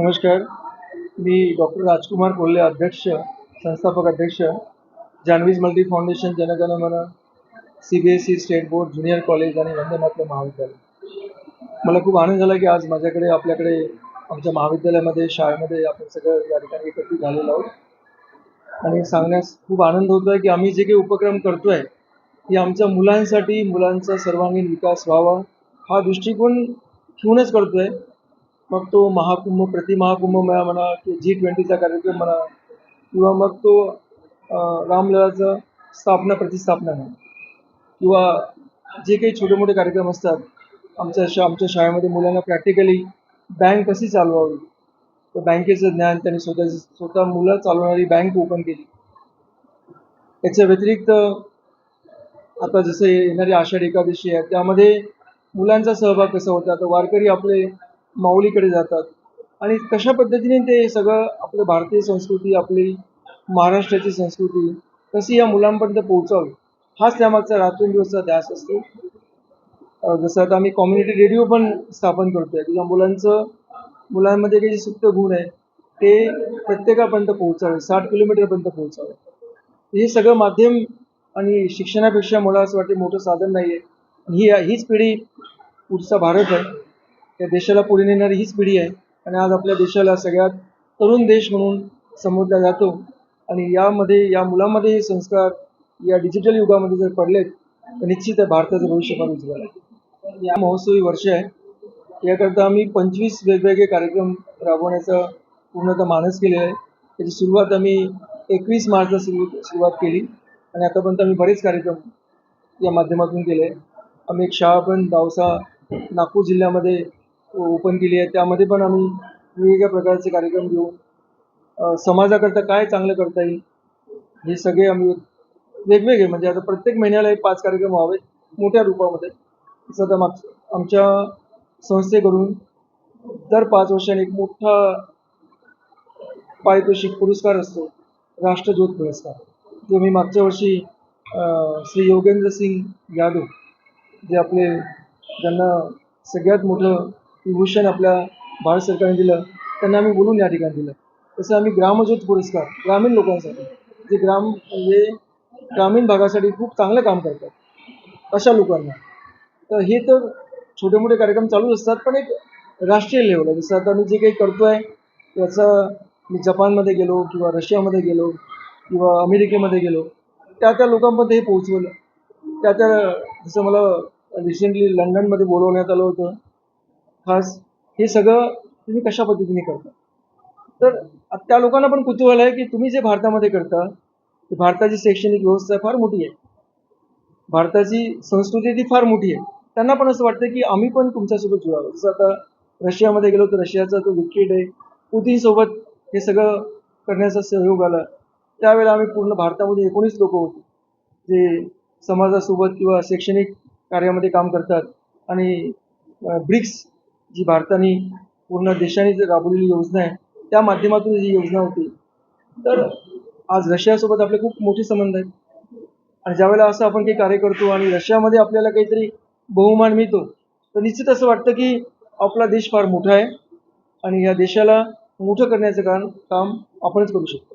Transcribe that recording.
नमस्कार. मी डॉक्टर राजकुमार कोल्हे अध्यक्ष संस्थापक अध्यक्ष Jahnavi's multi foundation Janaganamana C B S E state board junior college आणि वंदे मातरम महाविद्यालय. मला खूप आनंद झाला की आज माझ्याकडे आपल्याकडे आमच्या महाविद्यालयामध्ये शाळेमध्ये आपण सगळं या ठिकाणी एकत्रित झालेलो आहोत. आणि सांगण्यास खूप आनंद होतो आहे की आम्ही जे काही उपक्रम करतो आहे की आमच्या मुलांसाठी मुलांचा सर्वांगीण विकास व्हावा हा दृष्टिकोन ठेवूनच करतो आहे मग तो महाकुंभ प्रतिमहाकुंभ मेळा म्हणा की जी ट्वेंटीचा कार्यक्रम म्हणा किंवा मग तो अं, रामललाचं स्थापना प्रतिस्थापना म्हणा किंवा जे काही छोटे मोठे कार्यक्रम असतात आमच्या शा आमच्या शाळेमध्ये मुलांना प्रॅक्टिकली बँक कशी चालवावी? तर बँकेचं ज्ञान त्यांनी स्वतः स्वतः मुलं चालवणारी बँक ओपन केली. याच्या व्यतिरिक्त आता जसं येणारी आषाढी एकादशी आहे त्यामध्ये मुलांचा सहभाग कसा होता? तर वारकरी आपले माऊलीकडे जातात. आणि कशा पद्धतीने ते सगळं आपलं भारतीय संस्कृती आपली महाराष्ट्राची संस्कृती कशी या मुलांपर्यंत पोहोचावी हाच त्यामागचा रात्रंदिवसचा ध्यास असतो. जसं आता आम्ही कम्युनिटी रेडिओ पण स्थापन करतोय. किंवा मुलांचं मुलांमध्ये काही जे सुप्त गुण आहे ते प्रत्येकापर्यंत पोहोचावे साठ किलोमीटरपर्यंत पोहोचावे. हे सगळं माध्यम आणि शिक्षणापेक्षा मला असं वाटते मोठं साधन नाही आहे ही हीच पिढी पुढचा भारत आहे. त्या देशाला पुढे नेणारी हीच पिढी आहे. आणि आज आपल्या देशाला सगळ्यात तरुण देश म्हणून संबोधला जातो. आणि यामध्ये या मुलांमध्ये हे संस्कार या डिजिटल युगामध्ये जर पडलेत तर निश्चित आहे भारताचं भविष्य फार उज्ज्वल आहे. या महोत्सवी वर्ष आहे. याकरता आम्ही पंचवीस वेगवेगळे कार्यक्रम राबवण्याचा पूर्णतः मानस केलेला आहे. त्याची सुरुवात आम्ही एकवीस मार्चला सुरू सुरुवात केली. आणि आतापर्यंत आम्ही बरेच कार्यक्रम या माध्यमातून केले. आम्ही एक शाळा पण दावसा नागपूर जिल्ह्यामध्ये ओपन केली आहे. त्यामध्ये पण आम्ही वेगवेगळ्या प्रकारचे कार्यक्रम घेऊन समाजाकरता काय चांगलं करता येईल हे सगळे आम्ही वेगवेगळे म्हणजे आता प्रत्येक महिन्याला एक पाच कार्यक्रम व्हावेत मोठ्या रूपामध्ये. तसं आता माग आमच्या संस्थेकडून दर पाच वर्षांनी एक मोठा पारितोषिक पुरस्कार असतो राष्ट्रज्योत पुरस्कार. जो मी मागच्या वर्षी श्री योगेंद्र सिंग यादव जे आपले ज्यांना सगळ्यात मोठं विभूषण आपल्या भारत सरकारने दिलं त्यांना आम्ही बोलून या ठिकाणी दिलं. तसं आम्ही ग्रामज्योत पुरस्कार ग्रामीण लोकांसाठी जे ग्राम म्हणजे ग्रामीण भागासाठी खूप चांगलं काम करतात अशा लोकांना. तर हे तर छोटे मोठे कार्यक्रम चालूच असतात पण एक राष्ट्रीय लेवल जसं आता मी जे काही करतो आहे याचं मी जपानमध्ये गेलो किंवा रशियामध्ये गेलो किंवा अमेरिकेमध्ये गेलो त्या त्या लोकांपर्यंत हे पोहोचवलं. त्या त्या जसं मला रिसेंटली लंडनमध्ये बोलवण्यात आलं होतं खास हे सगळं तुम्ही कशा पद्धतीने करता? तर त्या लोकांना पण कुतूहल आहे की तुम्ही जे भारतामध्ये करता ते भारताची शैक्षणिक व्यवस्था फार मोठी आहे. भारताची संस्कृती ती फार मोठी आहे. त्यांना पण असं वाटतं की आम्ही पण तुमच्यासोबत जुळावं. जसं आता रशियामध्ये गेलो तर रशियाचा तो विकेट आहे. पुतीनसोबत हे सगळं करण्याचा सहयोग आला. त्यावेळेला आम्ही पूर्ण भारतामध्ये एकोणीस लोक होतो जे समाजासोबत किंवा शैक्षणिक कार्यामध्ये काम करतात. आणि ब्रिक्स जी भारताने पूर्ण देशाने जी राबवलेली योजना आहे त्या माध्यमातून जी योजना होती. तर आज रशियासोबत आपले खूप मोठे संबंध आहेत. आणि ज्यावेळेला असं आपण काही कार्य करतो आणि रशियामध्ये आपल्याला काहीतरी बहुमान मिळतो तर निश्चित असं वाटतं की आपला देश फार मोठा आहे आणि या देशाला मोठं करण्याचं कारण काम आपणच करू शकतो.